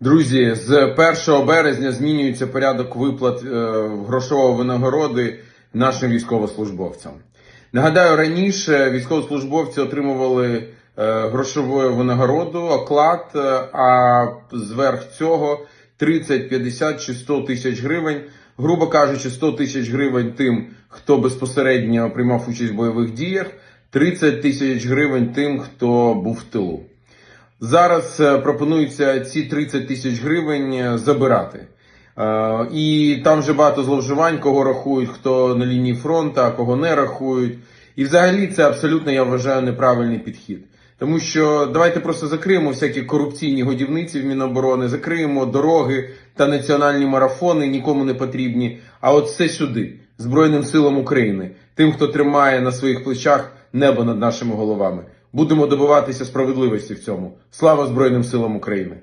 Друзі, з 1 березня змінюється порядок виплат е, грошової винагороди нашим військовослужбовцям. Нагадаю, раніше військовослужбовці отримували е, грошову винагороду, оклад, е, а зверх цього 30, 50 чи 100 тисяч гривень. Грубо кажучи, 100 тисяч гривень тим, хто безпосередньо приймав участь в бойових діях, 30 тисяч гривень тим, хто був в тилу. Зараз е, пропонується ці 30 тисяч гривень е, забирати. Е, І там вже багато зловживань, кого рахують, хто на лінії фронту, а кого не рахують. І взагалі це абсолютно, я вважаю, неправильний підхід. Тому що давайте просто закриємо всякі корупційні годівниці в Міноборони, закриємо дороги та національні марафони, нікому не потрібні. А от все сюди, Збройним силам України, тим, хто тримає на своїх плечах небо над нашими головами. Будемо добиватися справедливості в цьому. Слава Збройним силам України!